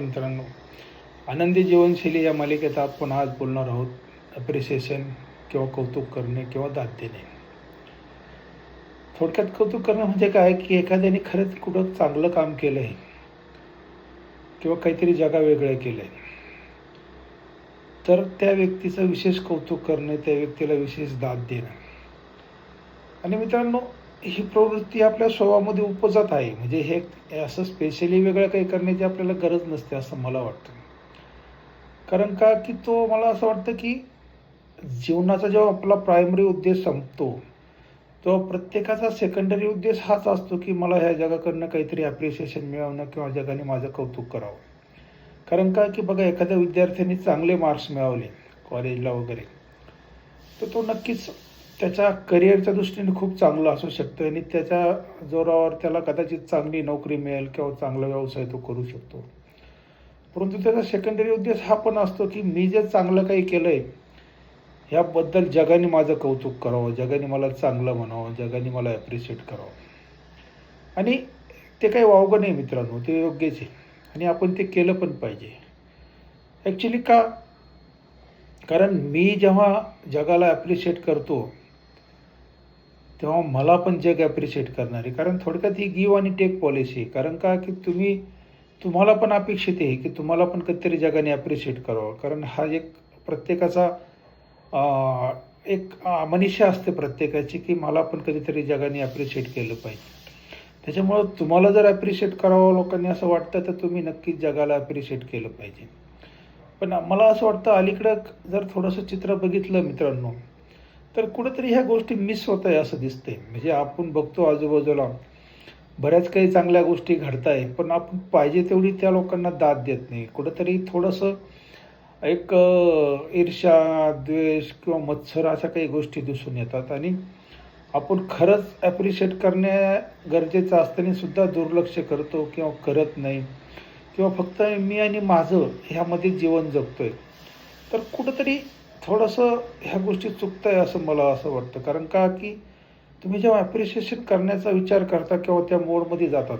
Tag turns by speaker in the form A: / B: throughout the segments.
A: मित्रांनो आनंदी जीवनशैली या मालिकेत आपण आज बोलणार आहोत अप्रिसिएशन किंवा कौतुक करणे किंवा दाद देणे. थोडक्यात कौतुक करणं म्हणजे काय? की एखाद्याने खरंच कुठं चांगलं काम केलं आहे किंवा काहीतरी जगा वेगळं केलं आहे तर त्या व्यक्तीचं विशेष कौतुक करणे त्या व्यक्तीला विशेष दाद देणं. आणि मित्रांनो ही प्रवृत्ती आपल्या स्वभावामध्ये उपजत आहे. म्हणजे हे असं स्पेशली वेगळं काही करण्याची आपल्याला गरज नसते असं मला वाटतं. कारण का? की तो मला असं वाटतं की जीवनाचा जेव्हा आपला प्रायमरी उद्देश संपतो तेव्हा प्रत्येकाचा सेकंडरी उद्देश हाच असतो की मला ह्या जगाकडनं काहीतरी ॲप्रिसिएशन मिळवणं किंवा जगाने माझं कौतुक करावं. कारण का? की बघा एखाद्या विद्यार्थ्यांनी चांगले मार्क्स मिळवले कॉलेजला वगैरे. तर तो नक्कीच त्याच्या करिअरच्या दृष्टीने खूप चांगलं असू शकतं आणि त्याच्या जोरावर त्याला कदाचित चांगली नोकरी मिळेल किंवा चांगला व्यवसाय तो करू शकतो. परंतु त्याचा सेकंडरी उद्देश हा पण असतो की मी जे चांगलं काही केलं आहे ह्याबद्दल जगाने माझं कौतुक करावं जगाने मला चांगलं म्हणावं जगाने मला ॲप्रिशिएट करावं. आणि ते काही वावगं नाही मित्रांनो ते योग्यच आहे. आणि आपण ते केलं पण पाहिजे. ॲक्च्युली का? कारण मी जेव्हा जगाला ॲप्रिशिएट करतो तेव्हा मला पण जग ॲप्रिशिएट करणार आहे. कारण थोडक्यात ही गिव आणि टेक पॉलिसी आहे. कारण का? की तुम्ही तुम्हाला पण अपेक्षित आहे की तुम्हाला पण कधीतरी जगाने ॲप्रिशिएट करावं. कारण हा एक प्रत्येकाचा एक अं, मनीषा असते प्रत्येकाची की मला पण कधीतरी जगाने ॲप्रिशिएट केलं पाहिजे. त्याच्यामुळं तुम्हाला जर ॲप्रिशिएट करावं लोकांनी असं वाटतं तर तुम्ही नक्कीच जगाला ॲप्रिशिएट केलं पाहिजे. पण मला असं वाटतं अलीकडं जर थोडंसं चित्र बघितलं मित्रांनो तर कुठेतरी ह्या गोष्टी मिस होत आहे असं दिसतंय. म्हणजे आपण बघतो आजूबाजूला बऱ्याच काही चांगल्या गोष्टी घडत आहे पण आपण पाहिजे तेवढी त्या लोकांना दाद देत नाही. कुठंतरी थोडंसं एक ईर्ष्या द्वेष किंवा मत्सर अशा काही गोष्टी दिसून येतात. आणि आपण खरंच ॲप्रिशिएट करणे गरजेचं असताना सुद्धा दुर्लक्ष करतो किंवा करत नाही. किंवा फक्त मी आणि माझं ह्यामध्ये जीवन जगतो आहे तर कुठंतरी थोडंसं ह्या गोष्टी चुकत आहे असं मला असं वाटतं. कारण का? की तुम्ही जेव्हा ॲप्रिशिएशन करण्याचा विचार करता किंवा त्या मोडमध्ये जातात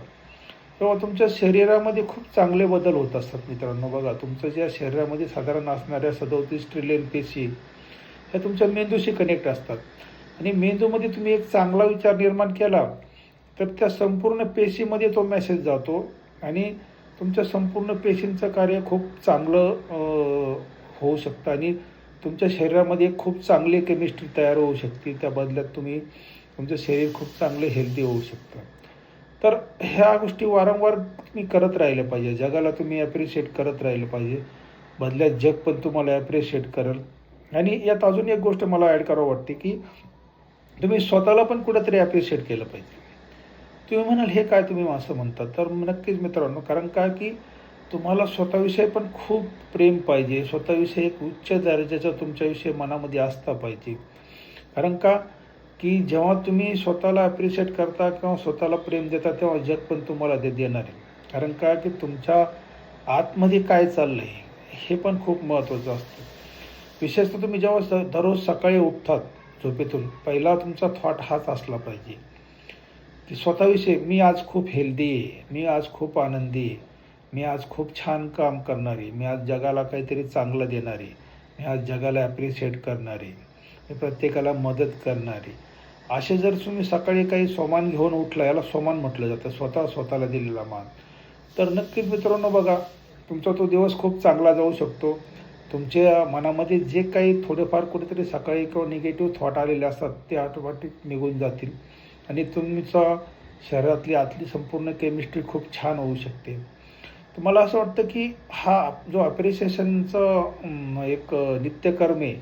A: तेव्हा तुमच्या शरीरामध्ये खूप चांगले बदल होत असतात मित्रांनो. बघा तुमचं ज्या शरीरामध्ये साधारण असणाऱ्या सदोतीस ट्रिलियन पेशी ह्या तुमच्या मेंदूशी कनेक्ट असतात. आणि मेंदूमध्ये तुम्ही एक चांगला विचार निर्माण केला तर त्या संपूर्ण पेशीमध्ये तो मेसेज जातो आणि तुमच्या संपूर्ण पेशींचं कार्य खूप चांगलं होऊ शकतं. आणि तुमच्या शरीरामध्ये खूप चांगली केमिस्ट्री तयार होऊ शकते. त्या बदल्यात तुम्ही तुमचं शरीर खूप चांगलं हेल्दी होऊ शकतं. तर ह्या गोष्टी वारंवार तुम्ही करत राहिल्या पाहिजे. जगाला तुम्ही ॲप्रिशिएट करत राहिलं पाहिजे. बदल्यात जग पण तुम्हाला ॲप्रिशिएट करेल. आणि यात अजून एक गोष्ट मला ॲड करावं वाटते की तुम्ही स्वतःला पण कुठेतरी ॲप्रिशिएट केलं पाहिजे. तुम्ही म्हणाल हे काय तुम्ही असं म्हणतात तर नक्कीच मित्रांनो कारण काय की तुम्हाला स्वतःविषयी पण खूप प्रेम पाहिजे. स्वतःविषयी एक उच्च दर्जाचा तुमच्याविषयी मनामध्ये असता पाहिजे. कारण का? की जेव्हा तुम्ही स्वतःला अप्रिशिएट करता किंवा स्वतःला प्रेम देता तेव्हा जग पण तुम्हाला ते देणार आहे. कारण का? की तुमच्या आतमध्ये काय चाललं आहे हे पण खूप महत्त्वाचं असतं. विशेषतः तुम्ही जेव्हा स दररोज सकाळी उठतात झोपेतून पहिला तुमचा थॉट हाच असला पाहिजे. की स्वतःविषयी मी आज खूप हेल्दी आहे. मी आज खूप आनंदी आहे. मी आज खूप छान काम करणारी मी आज जगाला काहीतरी चांगलं देणारी मी आज जगाला ॲप्रिशिएट करणारी मी प्रत्येकाला मदत करणारी. असे जर तुम्ही सकाळी काही सोमान घेऊन उठला याला सोमान म्हटलं जातं स्वतः स्वतःला दिलेला मान. तर नक्कीच मित्रांनो बघा तुमचा तो दिवस खूप चांगला जाऊ शकतो. तुमच्या मनामध्ये जे काही थोडेफार कुठेतरी सकाळी किंवा निगेटिव्ह थॉट आलेले असतात ते ऑटोमॅटिक निघून जातील. आणि तुमचा शरीरातली आतली संपूर्ण केमिस्ट्री खूप छान होऊ शकते. तर मला असं वाटतं की हा जो अप्रिसिएशनचं एक नित्यकर्म आहे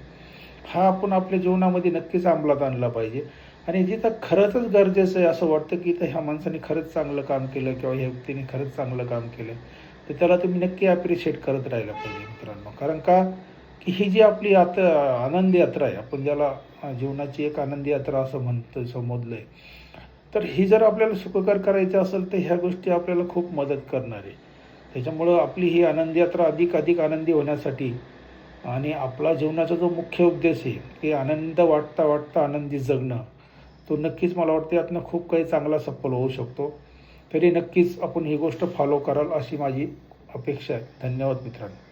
A: हा आपण आपल्या जीवनामध्ये नक्कीच अंमलात आणला पाहिजे. आणि जिथं खरंचच गरजेचं आहे असं वाटतं की तर ह्या माणसाने खरंच चांगलं काम केलं किंवा ह्या व्यक्तीने खरंच चांगलं काम केलं तर त्याला तुम्ही नक्की ॲप्रिशिएट करत राहिला पाहिजे मित्रांनो. कारण का? की ही जी आपली आत आनंदी यात्रा आहे आपण ज्याला जीवनाची एक आनंदी यात्रा असं म्हणतो संबोधलं आहे तर ही जर आपल्याला सुखकर करायची असेल तर ह्या गोष्टी आपल्याला खूप मदत करणार. आहे त्याच्यामुळं आपली ही आनंदी यात्रा अधिक अधिक आनंदी होण्यासाठी आणि आपला जीवनाचा जो मुख्य उद्देश आहे की आनंद वाटता वाटता आनंदी जगणं तो नक्कीच मला वाटतं यातनं खूप काही चांगला सफल होऊ शकतो. तरी नक्कीच आपण ही गोष्ट फॉलो कराल अशी माझी अपेक्षा आहे. धन्यवाद मित्रांनो.